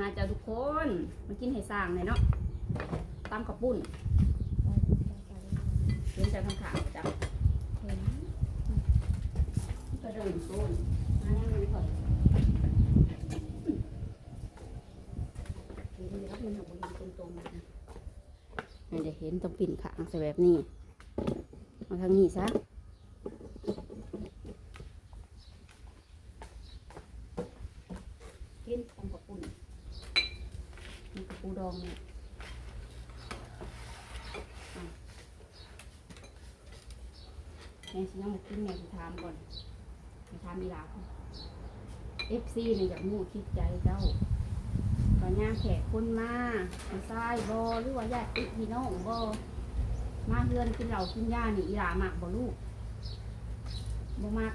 มาจ้าทุกคนมากินให้สร้างเลยเนาะตำกับปุ้นเลี้ยงแต่ทางขาวจ้ะก็เดินโซนมานั่งเลยก่อนเดี๋ยวรันของบริษัทตรงนะให้ได้เห็นต้องปิ่นขางใส่แบบนี้ มาทางนี้ซะ กินตำกับปุ่นมีกับปูดองเนี่ยอะ แม่สิยังมากินแม่สิถามก่อนไปถามดีลาเอฟซีเนี่ยอยากมู่คิดใจเจ้าตอนย่างแขกคนมาผู้ชายบอหรือว่าญาติพี่น้องบอมาเฮือนกินเหล้ากินยานี่อีหลามักบ่ลูกบ่มัก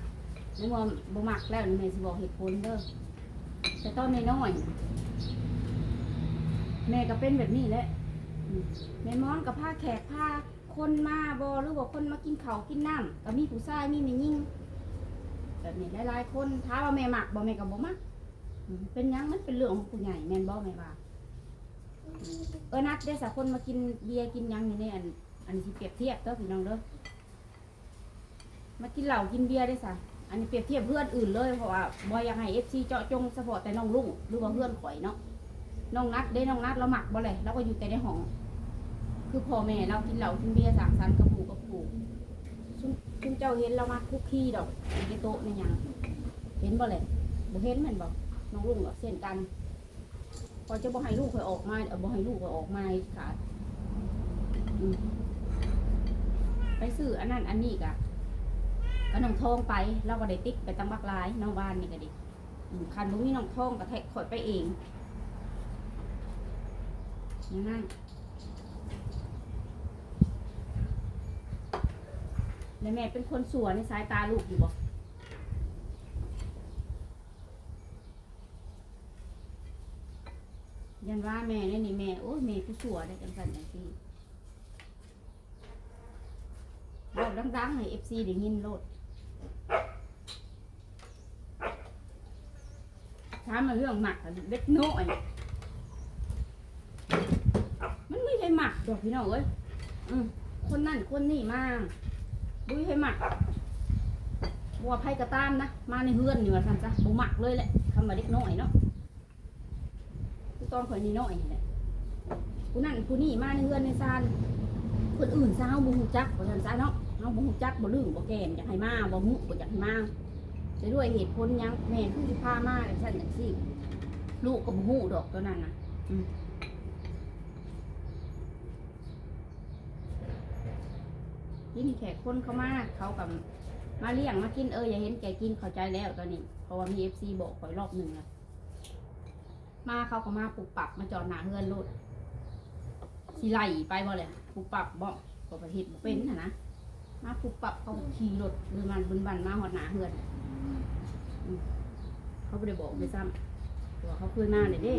นึกว่าบ่มักแล้วนี่แม่สิบอกเหตุผลเด้อแต่ตอนน้อยๆแม่ก็เป็นแบบนี้แหละแม่ม้อนกับผ้าแขกผ้า คนมาบอหรือว่าคนมากินเขาวกินน้ำก็มีผู้ชายมีแม่ยิ่งแบบนี้หลายๆคนท้ามว่าแม่หมักบ่แม่ก็บ่มักอืมเป็นหยังมันเป็นเรื่องของผู้ใหญ่แม่นบ่แม่ว่าอืมเออนัดได้สักคนมากินเบียร์กินหยังอยู่ในอันอันนี้สิเปรียบเทียบเด้อพี่น้องเด้อมากินเหล้ากินเบียร์ได้สัอันนี้เปรียบเทียบเพื่อนอื่นเลยเพราะว่าบอยอยากให้เอฟซีเจาะจงเฉพาะแต่น้องลุงหรือว่าเพื่อนข่อยเนาะน้องนัดได้น้องนัดเราหมักบ่เลยเราก็อยู่แต่ในห้อง คือพ่อแม่เรากินเหล้ากินเบียร์สามสันกับปู่กับปู่ซุ่มซุ่มเจ้าเห็นเรามาคุกคีดอกอยู่ในโต๊ะในหยังเห็นบ่เลยบ่เห็นแมันบ่น้องลุงก็เส้นกันพอจะบ่ให้ลูกข่อยออกมาเออบ่ให้ลูกข่อยออกมาขาดอืมไปซื้ออันนั้นอันนี้กะก็น้องทองไปเราก็ได้ติ๊กไปตั้งบักลายน้องบ้านนี่ก็ดิอืมคันบุ้มีน้องทองก็แทกขอยไปเองอย่างนั่น แล้วแม่เป็นคนสัวในสายตาลูกอยู่บ่ยันว่าแม่เนี่ยนี่แม่โอ้แม่ผู้สัวได้จังสันจังซี่บอกดังๆให้เอฟซีได้ยินโลดถามมาเรื่องหมักอะเล็กน้อยมันไม่ใช่หมักดอกพี่น้องเอ้ยคนนั่นคนนี่มา บุ้ยให้หมักบัวไพ่กระตามนะ มาในเฮือนนี่ว่าท่านจ้ะบุหมักเลยแหละคำว่าเล็กน้อยเนาะคือตอนข่อยนี่น้อยนี่แหละผู้นั่นผู้นี่มาในเฮือนในซานคนอื่นซาเฮาบ่ฮู้จักว่าท่านจ้ะเนาะเฮาบ่ฮู้จักบ่ลืมบ่แก่อยากให้มาบ่ฮู้บ่อยากให้มาจะด้วยเหตุผลยังแม่ผู้ที่พามาอย่างเช่นอย่างที่ ลูกก็บหูดอกตัวนั้นนะอืม ที่นี่แขกคนเขามาเขากับมาเลี้ยงมากินเอออย่าเห็นแกกินเข้าใจแล้วตอนนี้เพราะว่ามีเอฟซีบอกคอยรอบหนึ่งแล้วมาเขาก็มาปลุกปรับมาจอดหนาเฮือนรถสีไหลไปบ่เลยปลุกปรับบ่ก็ไปเห็ดบ่เป็นนะนะมาปลุกปรับเขาขี่รถหรือมันบนบันมาหอดหนาเฮือนเขาไม่ได้บอกไม่ซ้ำตัวเขาคืนหน้าเนี่ยเด้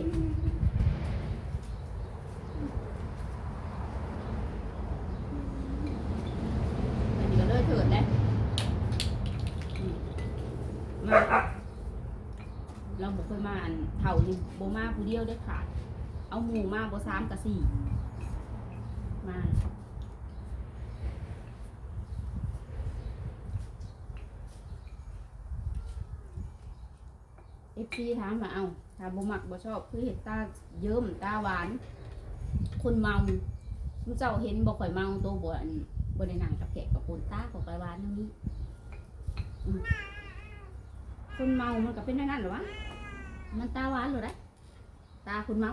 อันเลยมาเราบอกเคยมาอันเท่านี่โบมาผู้เดียวได้ขาด เอาหมูมาโบสามกับสี่มาเอฟซีถามมาเอาถ้าบ่มักบ่ชอบคือเห็ดตาเยิ้มตาหวาน คนเมาเจ้าเห็นบ่ข่อยเมาตัวบ่อัน บ่ได้นั่งกับแขกกับคนตาของไปวานนั่นนี่คนเมา มันก็เป็นอย่างนั้นหรอวะ มันตาหวานหรอได้ตาคนเมา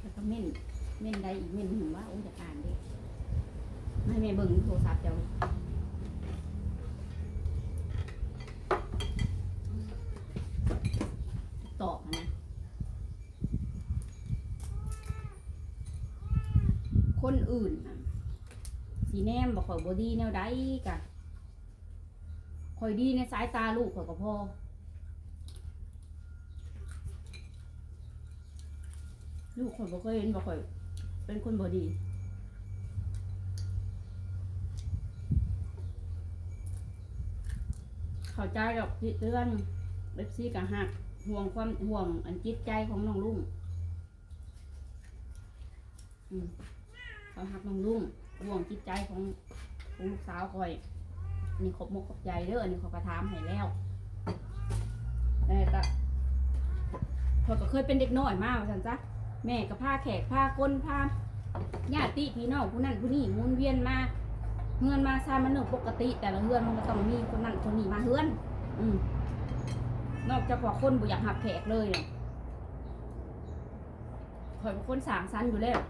แล้วก็เม่นเม่นใดอีกเม่นหนึ่งว่าโอ้จะอ่านดิไม่แม่เบิ่งโทรศัพท์เจ้าตอบนะ คน อื่นสีแนมบอกข่อยบอดีแนวใดกะข่อยดีในสายตาลูกข่อยก็พอลูกข่อยบ่เคยเห็นบอกข่อย เป็นคนบอดีเข้าใจดอกที่เตือนเบบซี่กับหักห่วงความห่วงอันจิตใจของน้องลุงอืม เขาหักน้องลุงห่วงจิตใจของของลูกสาวคอยนี่ขบมกขบใจเด้ออันนี้เขากระทำให้แล้วแต่ก็เขาก็เคยเป็นเด็กน้อยมากว่าสันจ้ะแม่ก็พาแขกพาคนพาญาติพี่น้องผู้นั้นผู้นี้มุนเวียนมาเฮือนมาซามันเรื่งปกติ แต่ละเฮือนมันก็ต้องมีคนนั้นคนนี้มาเฮือน อืมนอกจากว่าคนบ่อยากหับแขกเลยเนี่ยข่อยเป็นคนสางสรรค์อยู่แล้ว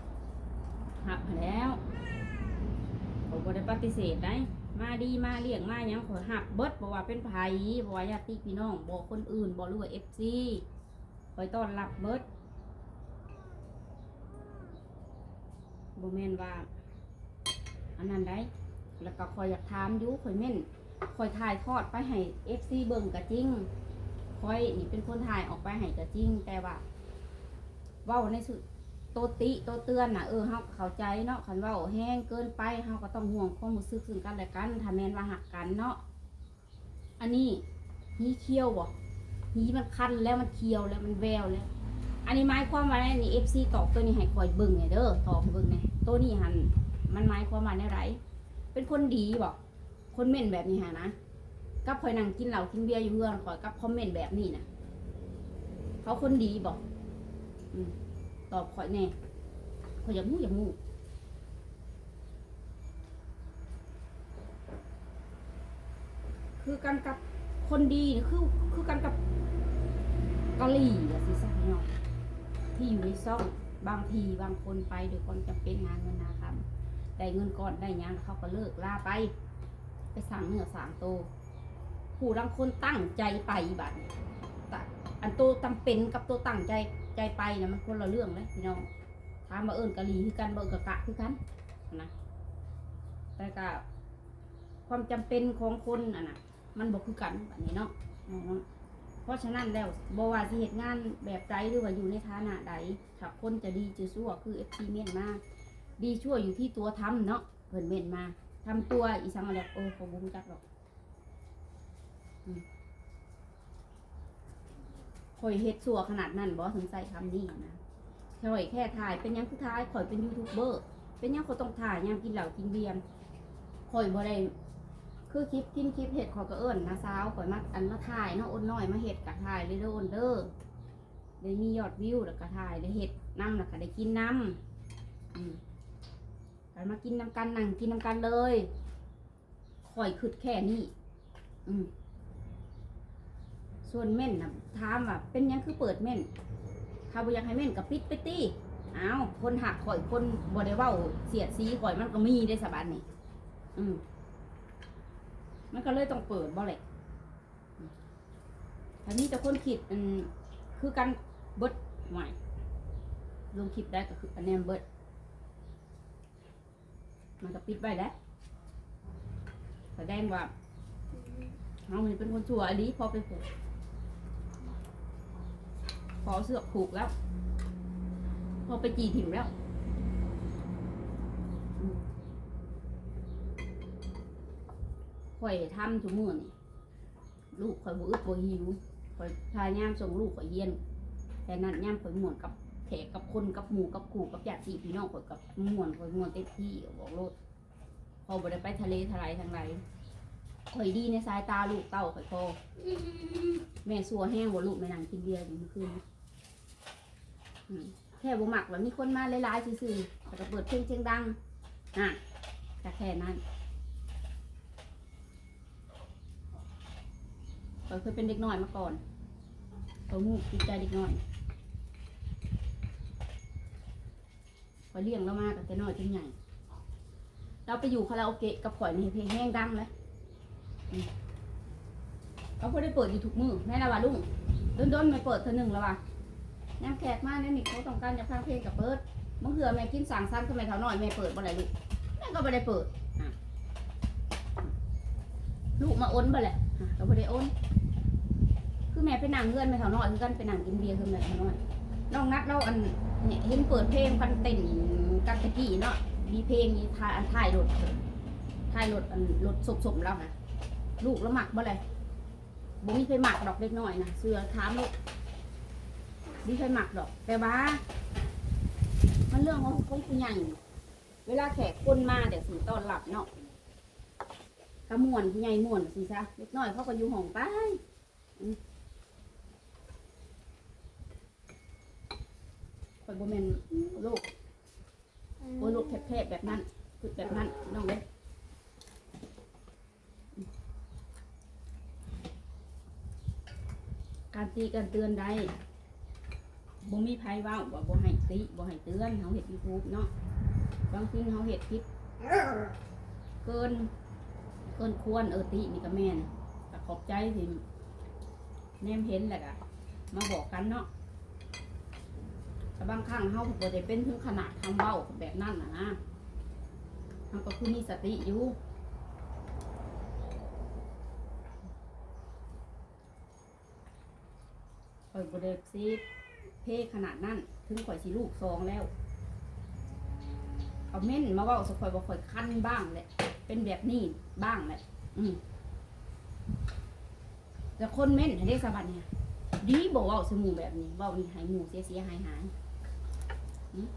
หับแล้วผมบ่ได้ปฏิเสธได้มาดีมาเลี้ยงมาหยังขอหับเบิดบ่ว่าเป็นไผบ่ว่าญาติพี่น้องบ่คนอื่นบ่รู้ว่า FC ข่อยต้อนรับเบิดบ่แม่นว่า อันนั้นได้ แล้วก็ข่อยอยากถามยู่ข่อยเม่นคอยถ่ายทอดไปให้เอฟซีเบิ่งก็จริงคอยนี่เป็นคนถ่ายออกไปให้ก็จริง แต่ว่าเว้าในสุด ตติโตเตือนนะเออเฮาเข้าใจเนาะคันว้าแห้งเกินไปเฮาก็ต้องห่วงความรู้สึกซึ่งกันและกันถ้าแมนว่าหักกันเนาะอันนี้หีเคี้ยวบ่หีมันคันแล้วมันเคี้ยวแล้วมันแววแล้ว อันนี้หมายความว่าไงนี่ FC ตอบตัวนี้ให้คอยเบิ่งไงเด้อตอบให้เบิ่งไงตัวนี้หันมันหมายความว่าแนไรเป็นคนดีบ่คนเม่นแบบนี้ฮะนะกับคอยนั่งกินเหล้ากินเบียร์อยู่เพื่อนคอยกับคอมเมนต์แบบนี้นะเขาคนดีบอกอืม ตอบคอยแน่คอยอยากมู้อยากมู้คือกันกับคนดีนี่คือคือกันกับกะหรี่อะสิสักเนาะที่อยู่ในซ่องบางทีบางคนไปโดยความจำเป็นงานเงินนาคำได้เงินก่อนได้หยังเขาก็เลิกลาไป ไปสั่งเนื้อสามโตวผู้รังคนตั้งใจไปบัดนี้แต่อันโตวจำเป็นกับตัวตั้งใจ ใจไปนะมันคนละเรื่องเลยพี่น้องถามมาเอิญกะหรี่คือกันเบิกกะกะคือกันนะแต่ก็ความจำเป็นของคนอะนะมันบอกคือกันแบบนี้เนาะเพราะฉะนั้นแล้วบว่าสิเหตุงานแบบใดหรือว่าอยู่ในฐานะใดถ้าคนจะดีจะชั่วคือเอฟซีเมียนมาดีชั่วอยู่ที่ตัวทำเนาะเพิ่นเมียนมาทำตัวอีสังอะไรโอ้ผมบุ้งจักหรอก อืม ข่อยเฮ็ดสัวขนาดนั้นบอถึงใส่คำนี้นะข่อยแค่ถ่ายเป็นยังคือถ่ายข่อยเป็นยูทูบเบอร์เป็นยังข่อยต้องถ่ายยามกินเหล้ากินเบียร์ข่อยบ่ได้คือคลิปกินคลิปเห็ดข่อยก็เอิ้นนะสาวข่อยมาอันมาถ่ายเนาะอ้นน้อยมาเห็ดกะถ่ายเลยเด้ออ้นเด้อได้มียอดวิวแล้วก็ถ่ายได้เห็ดน้ำแล้วก็ได้กินน้ำอืมกันมากินน้ำกันนั่งกินน้ำกันเลยข่อยขึ้นแค่นี้อืม ส่วนเม่นนะถามว่าเป็นยังคือเปิดเม่นถ้าบ่อยากให้เม่นกับปิดไปตีอ้าวคนหักข่อยคนบ่ได้เว้าเสียดสีข่อยมันก็มีได้สบันนี่อืมมันก็เลยต้องเปิดบ่แหละอืมทีนี้แต่คนคิดอืมคือกันเบิดใหม่ลงคลิปได้ก็คือคะแนนเบิดมันก็ปิดไว้แล้วแสดงว่าเราเป็นคนชั่วอันนี้พอไปผูก อเอเสือกผูกแล้ว พอไปจีถิ่มแล้วอืมข่อยทำทุกมือนี่ลูกข่อยบ่อึดบ่หิวข่อยพายามส่งลูกข่อยเฮียนแต่นั้นยามข่อยม่วนกับแขกกับคนกับหมู่กับขู่กับญาติพี่น้องข่อยกับม่วนข่อยม่วนเต็มที่บอกโลดพอบ่ได้ไปทะเลทลายทางไรข่อยดีในสายตาลูกเต้าข่อยพอแม่สัวแห้งบ่ลูกแม่นั่งกินเบียร์อยู่เมื่อคืน แค่บ่มักแบบมีคนมาหลายๆซื่อๆแล้วก็เปิดเพลงเสียงดังอะแต่แค่นั้นข่อยเคยเป็นเด็กน้อยมาก่อนข่อยมูกจิตใจเด็กน้อยข่อเลี้ยงเรามาตั้งแต่น้อยจนใหญ่ เราไปอยู่คาราโอเกะกับข่อยนี่เพลงแห้งดังเลยอืมเขาก็ได้เปิดอยู่ทุกมือแม่ละว่าลุงด้นๆไม่เปิดเธอหนึ่งแล้วว่ะ น้ำแขกมากเนี่ยนี่เขาต้องการจะฟังเพลงกับเปิดบางเถื่อแม่กินสั่งซ้ำทำไมเท่าน้อยแม่เปิดบ่ได้ลูกแม่ก็ไม่ได้เปิดลูกมาอ้นบ่แหละอะก็ไม่ได้อ้นคือแม่ไปนั่งเงื่อนแม่เท่าน้อยคือกันไปนั่งกินเบียร์คือแม่เท่าน้อยน้องนัดเราอันเนี่ยเห็นเปิดเพลงกันเต้นกันตะกี้เนาะมีเพลงนี้ถ่ายอันถ่ายรถถ่ายรถอันรถสมๆแล้วนะลูกแล้วหมักบ่เลยบ่มีใครหมักดอกเล็กน้อยนะเสื้อถามลูก มีใครหมักดอก แต่ว่า มันเรื่องของของผู้ใหญ่เวลาแขกคนมาเดี๋ยวสิตอนรับเนาะกระมวนผู้ใหญ่ม่วนสิซะเล็กน้อยเขาก็อยู่ห้องไปอืมข่อยบ่แม่นลูกโอ้ลูกแคบๆแบบนั้นคือแบบนั้นน้องเด้การตีการเตือนได้ บ่มีไผเว้าว่บ่ให้ติบ่ให้เตือนเฮาเฮ็ด YouTube เนาะบางทีเฮาเฮ็ดผิดเกิน เกินควรเออตินี่ก็แม่นก็ขอบใจที่แนมเห็นแหละก็มาบอกกันเนาะแต่บางครั้งเฮาบ่ได้เป็นถึงขนาดทำเว้าแบบนั้นน่ะนะเฮาก็คือมีสติอยู่ข่อยบ่ได้ซี พขนาดนั้น ถึงข่อยสิลูกซองแล้ว เอาเม่นมาว่าสข่อยบ่ข่อยคันบ้างแหละ เป็นแบบนี้บ้างแหละ อืมแต่คนเม่นให้ได้สบัดเนี่ย ดีบอกว่าสมูแบบนี้ว่านี่หายหมูเสียเสียหายหายอืม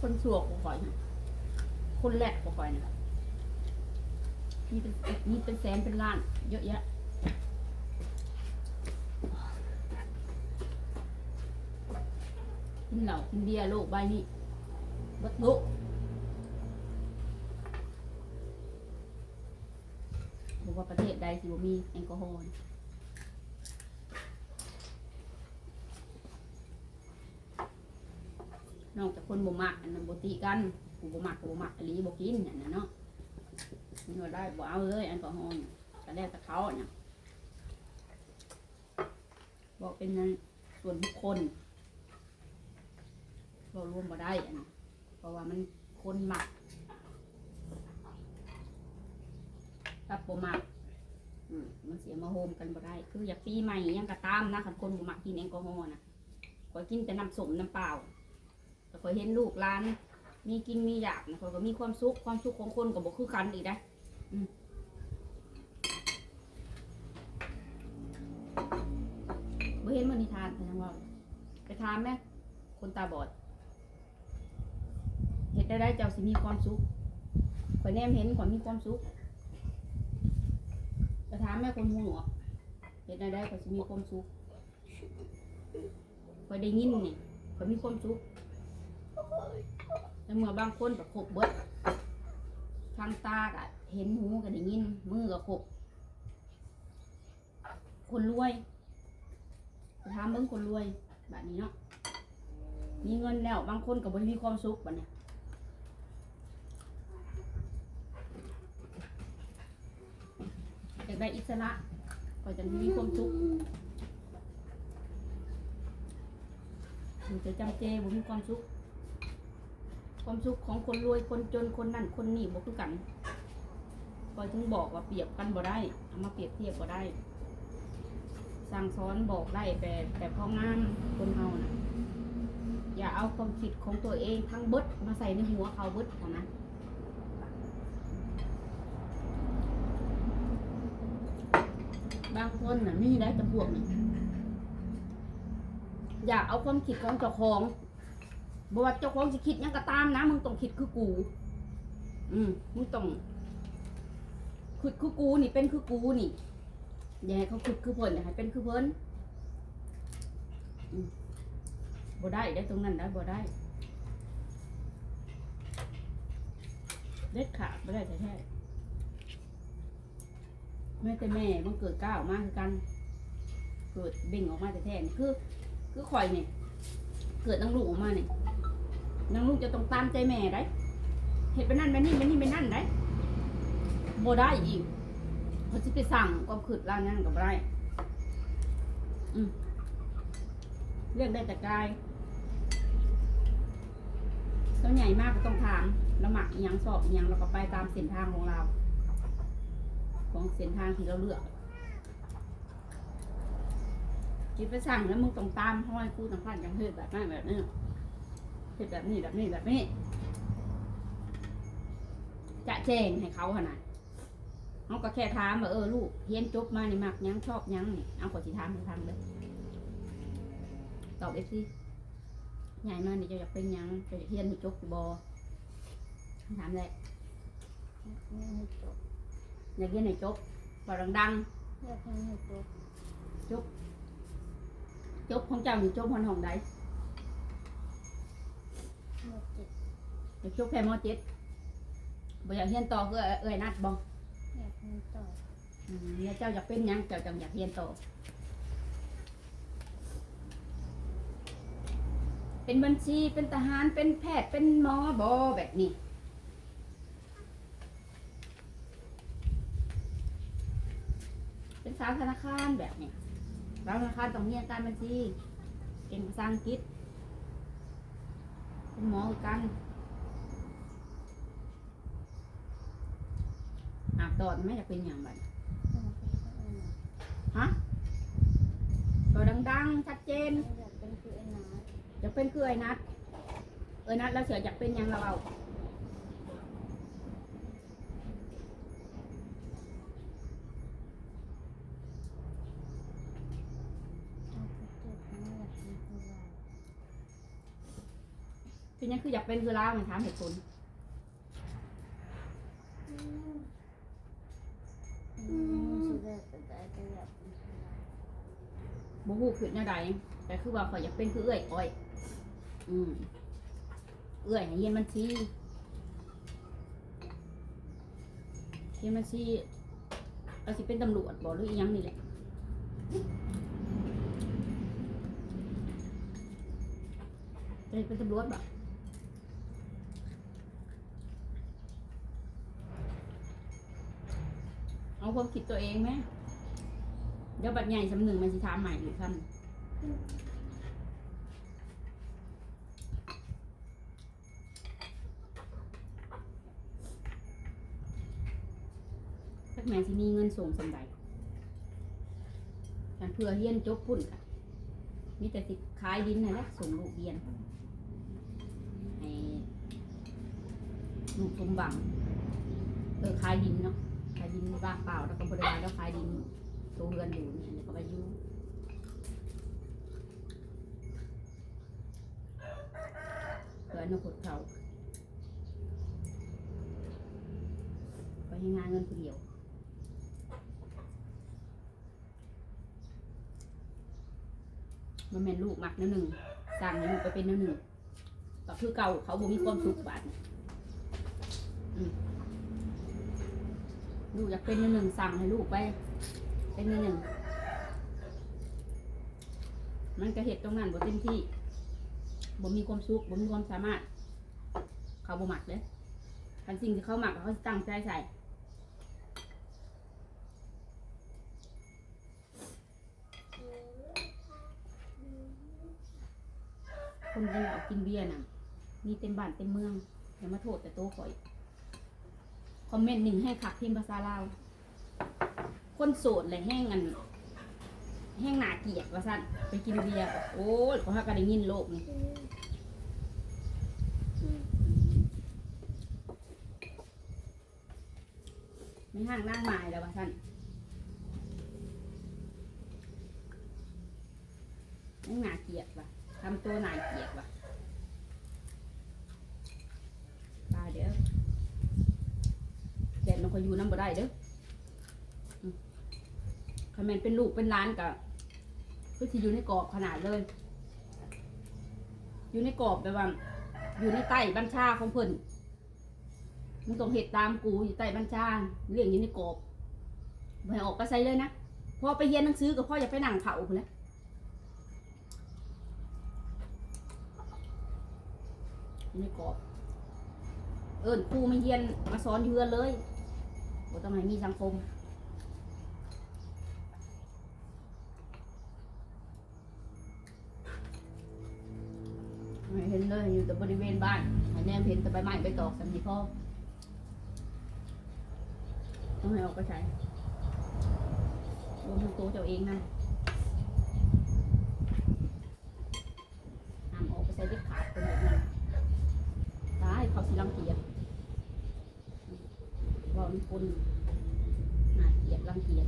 คนสัวกว่าข่อยนะคนแรกกว่าข่อยนะมีเป็นมีเป็นแสนเป็นล้าน เยอะแยะกินเหล้ากินเบียร์โลกใบนี้บัดโลกบอกว่าประเทศใดสิบ่มีแอลกอฮอล์ นี่นอกจากคนบ่มักอันนั้นบ่ติกันกูบ่มักกูบ่มักอีหลีบ่กินนั่างนน่ะเนาะมันว่าได้บ่เอาเลยแอลกอฮอล์ก็แล้วแต่เขาเนี่ยบอกเป็นนั้นส่วนบุคคลเรารวมมาได้อันนี้เพราะว่ามันคนหมักถ้าบ่หมักอมันเสียมาโฮมกันบ่ได้ คืออยากปีใหม่ยังกระตามนะคันคนบ่มักกินแอลกอฮอล์นะขอยกินแต่น้ำสมน้ำเปล่า แต่ขอยเห็นลูกร้าน มีกินมีอยากนะขอยก็มีความสุขความสุขของคนก็บ่คือกันอีกนะอืมบ่เห็นมันนิทานแต่ยังว่าไปถามไหมคนตาบอดเห็นได้ได้เจ้าสิมีความสุขข่อยแนมเห็นข่อยมีความสุขไปถามแม่คนหูหนวกเห็นได้ได้ข่อยสิมีความสุขข่อยได้ยินนี่ข่อยมีความสุข แต่เมื่อบางคนแบบขบเบิดทางตาก็เห็นหูก็ได้ยิน มือก็ขบคนรวยถามเบิ่งคนรวยแบบนี้เนาะมีเงินแล้วบางคนก็บ่ได้มีความสุขบัดเนี่ยอยากได้อิสระก็จะมีความสุขมันจะจำเจบ่มีความสุข ความสุขของคนรวยคนจนคนนั่นคนนี่บ่คือกันคอยถึงบอกว่าเปรียบกันบ่ได้เอามาเปรียบเทียบบ่ได้ สั่งสอนบอกได้แต่แต่พองานคนเฮานะอย่าเอาความคิดของตัวเองทั้งเบิดมาใส่ในหัวเขาเบิดนะบางคนน่ะมีได้แต่พวกนี่อยากเอาความคิดของเจ้าของ บอกว่าเจ้าของจะคิดยังก็ตามนะมึงต้องคิดคือกู อืมมึงต้องคิดคือกูนี่เป็นคือกูนี่อย่าให้เขาคิดคือเพิ่นอย่าให้เป็นคือเพิ่นอืมบ่ได้ได้ตรงนั้นได้บ่ได้เด็ดขาดบ่ได้แท้ๆแม่แต่แม่มันเกิดก้าวมากคือกัน เกิดเบ่งออกมาแต่แท้ๆนี่คือ คือข่อยเนี่ยเกิดนางลูกออกมาเนี่ย นางลูกจะต้องตามใจแม่ได้เห็นไปนั่นไปนี่ไปนี่ไปนั่นได้โบได้อีกเขาจะไปสั่งความขืดร้านนั้นกับได้อืมเรื่องได้แต่กายแล้วใหญ่มากก็ต้องถามแล้วหมักยังสอบอยังเราก็ไปตามเส้นทางของเรา ของเส้นทางที่เราเลือกจจิไปสั่งแล้วมึงต้องตามห้อยกูต้องพันจังเฮ็ดแบบนั้นแบบนี้ เฮ็ดแบบนี้แบบนี้แบบนี้ จะแจ้งให้เขาขนาดเขาก็แค่ถามว่าเออลูกเรียนจบมานี่มักหยังชอบหยังนี่เอาขอสิถามให้ฟังเลยตอบไปสิใหญ่มานี่เจะอยากเป็นหยังเจะอยากเรียนให้จบหรือบอถามแหละไม่ให้จบอยากเรียนให้จบพอดังอยากให้ให้จบๆจบของเจ้าอยู่จบห้องห้องใด เมื่อเจ็ดอยากจบแค่มเจ็ดบ่อยากเรียนต่อคือเอ้ยนัดบ่อยากให้ต่ออืมแล้วเจ้าอยากเป็นหยังเจ้าจังอยากเรียนต่อ เป็นบัญชีเป็นทหารเป็นแพทย์เป็นหมอบอแบบนี้ เป็นสาวธนาคารแบบนี้สาวธนาคารต้องเรียนการบัญชีเก่งภาษาอังกฤษ เป็นหมอคือกันอาบตอนไม่อยากเป็นอย่างไรต้องเป็นคนอื่นฮะตัวดังๆ ชัดเจนอยากเป็นคือไอ้นาอยากเป็นคือไอ้นัดเอ้ยนัดแล้วเสืออยากเป็นหยังเราเอา ต้องเป็นเจ็ดไม่อยากเป็นคือวาย เป็นหยังคืออยากเป็นคือลาวมันถามเหตุผลอืมสุดเลยแต่ใจก็อยากเป็นคือวายบ่ฮู้คือแนวใดแต่คือว่าข่อยอยากเป็นคือเอ้อยอ้อย อืมเอ้อยให้เรียนบัญชีเรียนบัญชีเราสิเป็นตำรวจบ่หรืออีหยังนี่แหละจะเป็นตำรวจบ่ เอาความคิดตัวเองไหมเดี๋ยวบัดใหญ่สำหนึ่งมันสิถามใหม่หรือขั้นสักแม่สิมีเงินส่งสำใดการเพื่อเฮียนจบพุ่นกะมีแต่สิขายดินนั่นแหละส่งลูกเรียนให้ลูกสมบังเออขายดินเนาะ ดินว่างเปล่าแล้วก็บริวารแล้วขายดินตัวเรือนอยู่นี่อันนี้ก็ไปอยู่เพื่ออนาคตเขาไปให้งานเงินคนเดียวมันแม่นลูกมักแนวหนึ่งสั่งให้ลูกไปเป็นแนวหนึ่งก็คือเก่าเขาบ่มีความสุขบาดนี้อืม ลูกอยากเป็นหนึ่งสั่งให้ลูกไป เป็นหนึ่งมันก็เหตุตรงนั้นบ่เต็มที่บ่มีความสุขบ่มีความสามารถ เขาบ่มักเลยคันสิ่งที่เขาหมักเขาตั้งใจใส่คนเหล้ากินเบียร์น่ะมีเต็มบ้านเต็มเมืองอย่ามาโทษแต่โตวข่อย คอมเมนต์หนึ่งให้ขักพิมพ์ภาษาลาวคนโสดและแห้งอันแห้งหนาเกียดว่าสั้นไปกินเบียร์โอ้ยขอให้กันได้ยินโลกนี่ไม่ห้างนั่งหมายแล้วว่าสั้นแห้งหนาเกียดว่ะทำตัวหนาเกียดว่ะตายเด้อ แดดมันก็อยู่น้ำบ่ได้เด้อคอมเมนเป็นลูกเป็นร้านกับก็ที่อยู่ในกรอบขนาดเลย อยู่ในกรอบแบบว่า อยู่ในใต้บัญชาของเพิ่นมึงต้องเห็ดตามกูอยู่ใต้บัญชาเรื่องอยู่ในกรอบไม่ออกไปใส่เลยนะพอไปเรียนหนังสือกับพ่ออย่าไปนั่งเผาพุ่นล้วอยู่ในกรอบ เอิญครูไม่เยียนมาสอนอยู่เรือนเลย บ่ต้องให้มีสังคมเห็นเลยอยู่แต่บริเวณบ้านแนมเห็นแต่ใบไม้ใบตอกสำนีพ่อต้องให้ออกไปใช้รวมถึงตัวเจ้าเองนะทำออกไปใช้ดิบขาดเป็นแบบนั้ยได้เขาสิรังเกียจ มีคนน่าเกียดรังเกียจ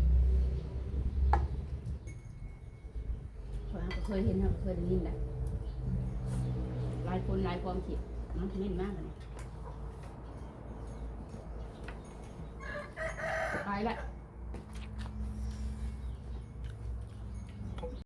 เพราะเราก็เคยเห็นเราก็เคยได้ยินแหละหลายคนหลายความคิดมันเม่นมากเลยไปละ